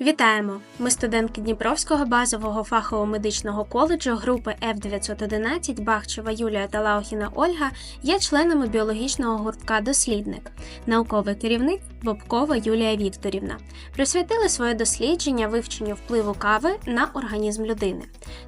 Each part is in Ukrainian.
Вітаємо! Ми студентки Дніпровського базового фахового медичного коледжу групи F911 Бахчева Юлія та Лаухіна Ольга є членами біологічного гуртка Дослідник, науковий керівник Бобкова Юлія Вікторівна. Присвятили своє дослідження вивченню впливу кави на організм людини.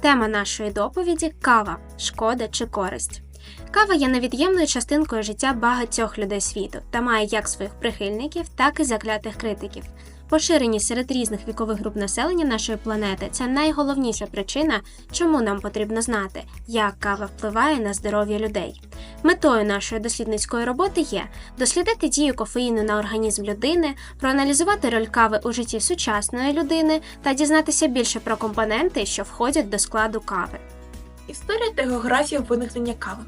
Тема нашої доповіді кава шкода чи користь. Кава є невід'ємною частинкою життя багатьох людей світу та має як своїх прихильників, так і заклятих критиків. Поширеність серед різних вікових груп населення нашої планети це найголовніша причина, чому нам потрібно знати, як кава впливає на здоров'я людей. Метою нашої дослідницької роботи є дослідити дію кофеїну на організм людини, проаналізувати роль кави у житті сучасної людини та дізнатися більше про компоненти, що входять до складу кави. Історія та географія виникнення кави.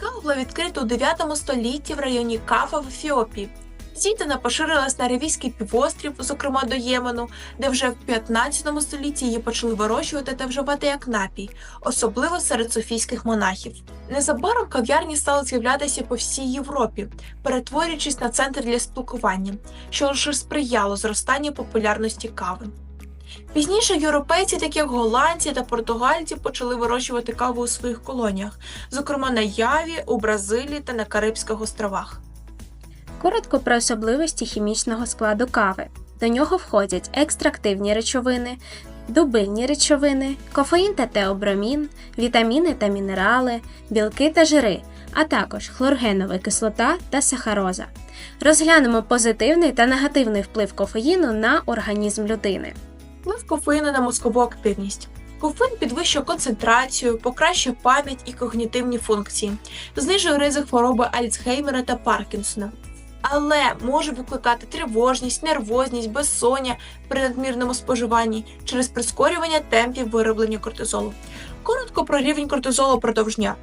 Кава була відкрита у 9 столітті в районі Кафа в Ефіопії. Звідти поширилась на Аравійський півострів, зокрема до Ємену, де вже в 15 столітті її почали вирощувати та вживати як напій, особливо серед софійських монахів. Незабаром кав'ярні стали з'являтися по всій Європі, перетворюючись на центр для спілкування, що лише сприяло зростанню популярності кави. Пізніше європейці, такі як голландці та португальці, почали вирощувати каву у своїх колоніях, зокрема на Яві, у Бразилії та на Карибських островах. Коротко про особливості хімічного складу кави. До нього входять екстрактивні речовини, дубильні речовини, кофеїн та теобромін, вітаміни та мінерали, білки та жири, а також хлоргенова кислота та сахароза. Розглянемо позитивний та негативний вплив кофеїну на організм людини. Вплив кофеїну на мозкову активність. Кофеїн підвищує концентрацію, покращує пам'ять і когнітивні функції, знижує ризик хвороби Альцгеймера та Паркінсона. Але може викликати тривожність, нервозність, безсоння при надмірному споживанні через прискорювання темпів вироблення кортизолу. Коротко про рівень кортизолу продовж дня.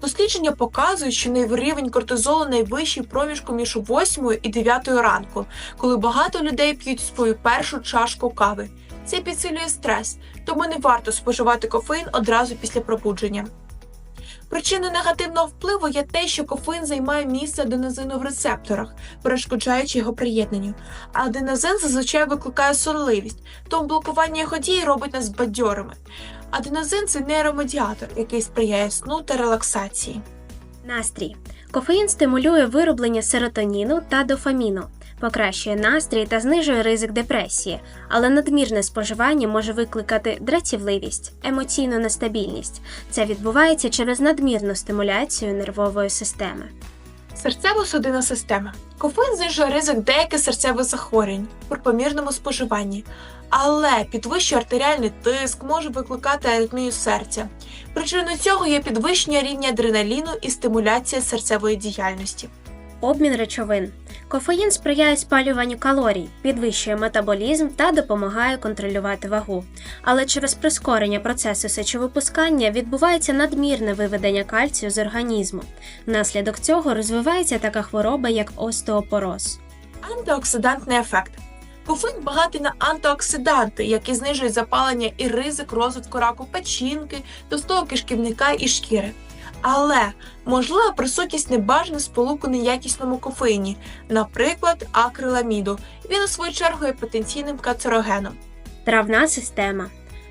Дослідження показують, що рівень кортизолу найвищий проміжку між 8 і 9 ранку, коли багато людей п'ють свою першу чашку кави. Це підсилює стрес, тому не варто споживати кофеїн одразу після пробудження. Причиною негативного впливу є те, що кофеїн займає місце аденозину в рецепторах, перешкоджаючи його приєднанню. А аденозин зазвичай викликає сонливість, тому блокування його дії робить нас бадьорими. Аденозин це нейромедіатор, який сприяє сну та релаксації. Настрій. Кофеїн стимулює вироблення серотоніну та дофаміну, покращує настрій та знижує ризик депресії, але надмірне споживання може викликати дратівливість, емоційну нестабільність. Це відбувається через надмірну стимуляцію нервової системи. Серцево-судинна система. Кофеїн знижує ризик деяких серцевих захворювань при помірному споживанні, але підвищує артеріальний тиск може викликати аритмію серця. Причиною цього є підвищення рівня адреналіну і стимуляція серцевої діяльності. Обмін речовин. Кофеїн сприяє спалюванню калорій, підвищує метаболізм та допомагає контролювати вагу. Але через прискорення процесу сечовипускання відбувається надмірне виведення кальцію з організму. Внаслідок цього розвивається така хвороба, як остеопороз. Антиоксидантний ефект. Кофеїн багатий на антиоксиданти, які знижують запалення і ризик розвитку раку печінки, товстого кишківника і шкіри. Але можлива присутність небажаних сполук у неякісному кофеїні, наприклад, акриламіду. Він у свою чергу є потенційним канцерогеном. Травна система.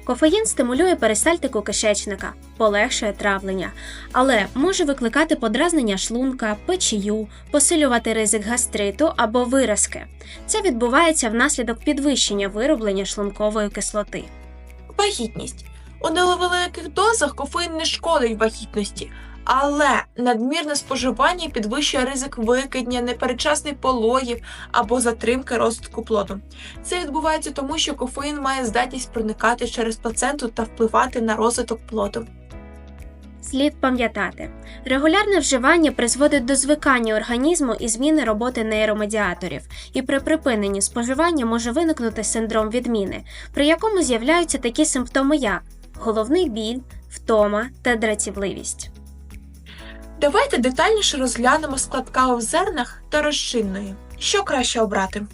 Кофеїн стимулює перистальтику кишечника, полегшує травлення, але може викликати подразнення шлунка, печію, посилювати ризик гастриту або виразки. Це відбувається внаслідок підвищення вироблення шлункової кислоти. Вагітність. У невеликих дозах кофеїн не шкодить вагітності, але надмірне споживання підвищує ризик викидня, непередчасних пологів або затримки розвитку плоду. Це відбувається тому, що кофеїн має здатність проникати через плаценту та впливати на розвиток плоду. Слід пам'ятати, регулярне вживання призводить до звикання організму і зміни роботи нейромедіаторів, і при припиненні споживання може виникнути синдром відміни, при якому з'являються такі симптоми, як головний біль, втома та дратівливість. Давайте детальніше розглянемо склад кави в зернах та розчинної. Що краще обрати?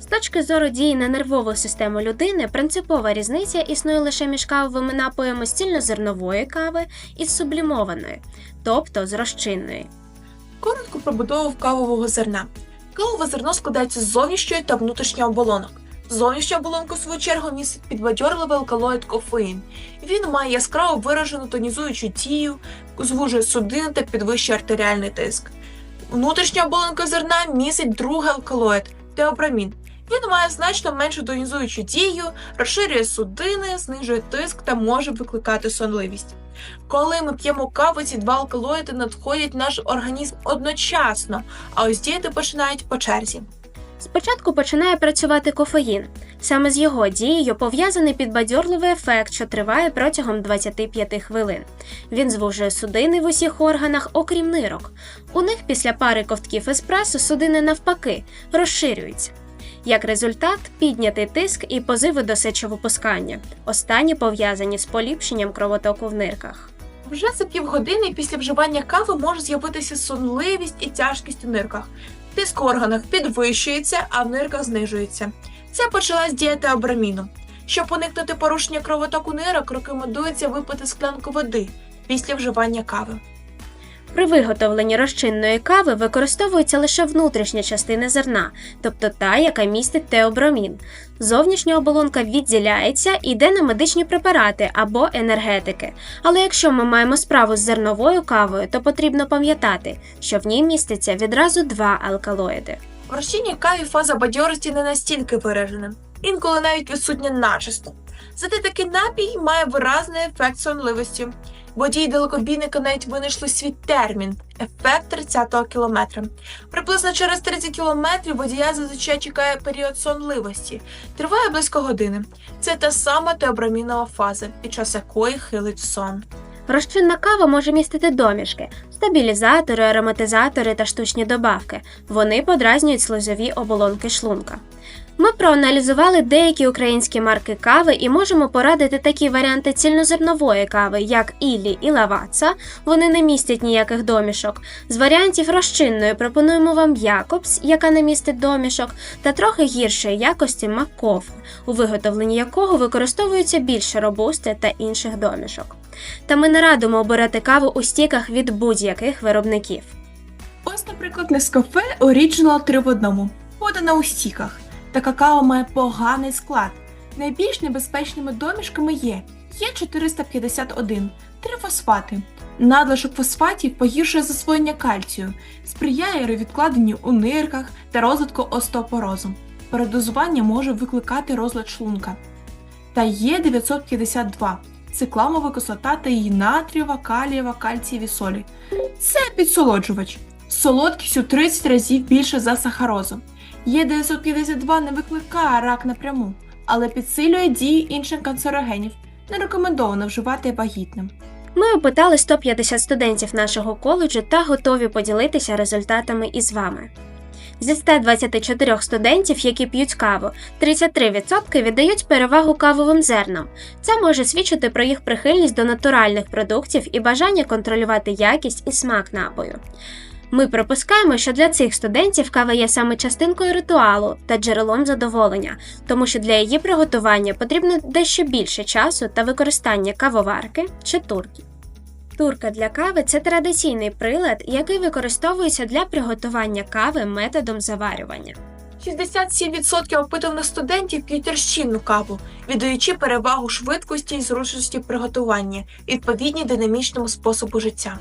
З точки зору дії на нервову систему людини, принципова різниця існує лише між кавовими напоями з цільнозернової кави і з сублімованої, тобто з розчинної. Коротко про будову кавового зерна. Кавове зерно складається з зовнішньої та внутрішньої оболонок. Зовнішня оболонка, в свою чергу, містить підбадьорливий алкалоїд кофеїн. Він має яскраво виражену тонізуючу дію, звужує судини та підвищує артеріальний тиск. Внутрішня оболонка зерна містить другий алкалоїд теобрамін. Він має значно меншу тонізуючу дію, розширює судини, знижує тиск та може викликати сонливість. Коли ми п'ємо каву, ці два алкалоїди надходять в наш організм одночасно, а ось діяти починають по черзі. Спочатку починає працювати кофеїн. Саме з його дією пов'язаний підбадьорливий ефект, що триває протягом 25 хвилин. Він звужує судини в усіх органах, окрім нирок. У них після пари ковтків еспресо судини навпаки розширюються. Як результат, піднятий тиск і позиви до сечовипускання. Останні пов'язані з поліпшенням кровотоку в нирках. Вже за півгодини після вживання кави може з'явитися сонливість і тяжкість у нирках. Тиск в органах підвищується, а в нирках знижується. Це почалась діяти абраміну. Щоб уникнути порушення кровотоку нирок, рекомендується випити склянку води після вживання кави. При виготовленні розчинної кави використовується лише внутрішня частина зерна, тобто та, яка містить теобромін. Зовнішня оболонка відділяється і йде на медичні препарати або енергетики. Але якщо ми маємо справу з зерновою кавою, то потрібно пам'ятати, що в ній міститься відразу два алкалоїди. В розчинній каві фаза бадьорості не настільки виражена, інколи навіть відсутня начисто. Зате такий напій має виразний ефект сонливості. Водії далекобійника навіть винайшли свій термін ефект 30-го кілометра. Приблизно через 30 кілометрів водія зазвичай чекає період сонливості. Триває близько години. Це та сама теобрамінова фаза, під час якої хилить сон. Розчинна кава може містити домішки, стабілізатори, ароматизатори та штучні добавки. Вони подразнюють слизові оболонки шлунка. Ми проаналізували деякі українські марки кави і можемо порадити такі варіанти цільнозернової кави, як Іллі і Лаваца. Вони не містять ніяких домішок. З варіантів розчинної пропонуємо вам Якобс, яка не містить домішок, та трохи гіршої якості Маккофе, у виготовленні якого використовується більше робусти та інших домішок. Та ми не радимо обирати каву у стіках від будь-яких виробників. Ось, наприклад, Nescafe Original 3 в одному, подана у стіках. Та какао має поганий склад. Найбільш небезпечними домішками є Є451, трифосфати. Надлишок фосфатів погіршує засвоєння кальцію, сприяє відкладенню у нирках та розвитку остеопорозу. Передозування може викликати розлад шлунка. Та Є952 цикламова кислота та її натрієва, калієва, кальцієві солі. Це підсолоджувач. Солодкість у 30 разів більше за сахарозу. Є952 не викликає рак напряму, але підсилює дію інших канцерогенів. Не рекомендовано вживати вагітним. Ми опитали 150 студентів нашого коледжу та готові поділитися результатами із вами. Зі 124 студентів, які п'ють каву, 33% віддають перевагу кавовим зернам. Це може свідчити про їх прихильність до натуральних продуктів і бажання контролювати якість і смак напою. Ми припускаємо, що для цих студентів кава є саме частинкою ритуалу та джерелом задоволення, тому що для її приготування потрібно дещо більше часу та використання кавоварки чи турки. Турка для кави це традиційний прилад, який використовується для приготування кави методом заварювання. 67% опитуваних студентів п'ють розчинну каву, віддаючи перевагу швидкості і зручності приготування, відповідні динамічному способу життя.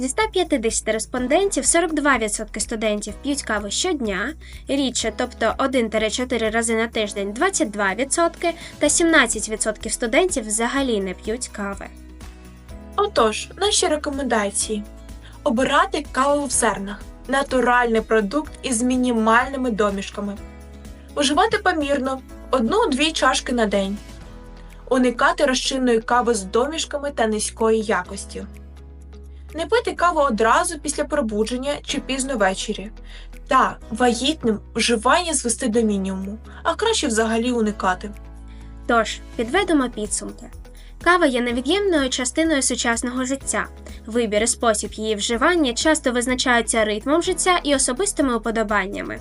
Зі 150 респондентів 42% студентів п'ють каву щодня, рідше, тобто 1-4 рази на тиждень 22%, та 17% студентів взагалі не п'ють кави. Отож, наші рекомендації: обирати каву в зернах, натуральний продукт із мінімальними домішками, вживати помірно 1-2 чашки на день, уникати розчинної кави з домішками та низької якості. Не пити каву одразу після пробудження чи пізно ввечері. Та вагітним вживання звести до мінімуму, а краще взагалі уникати. Тож, підведемо підсумки. Кава є невід'ємною частиною сучасного життя. Вибір і спосіб її вживання часто визначаються ритмом життя і особистими уподобаннями.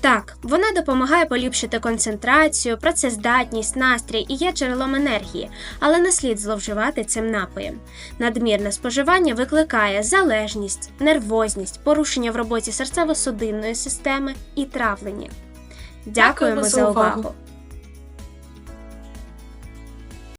Так, вона допомагає поліпшити концентрацію, працездатність, настрій і є джерелом енергії, але не слід зловживати цим напоєм. Надмірне споживання викликає залежність, нервозність, порушення в роботі серцево-судинної системи і травлення. Дякуємо за увагу!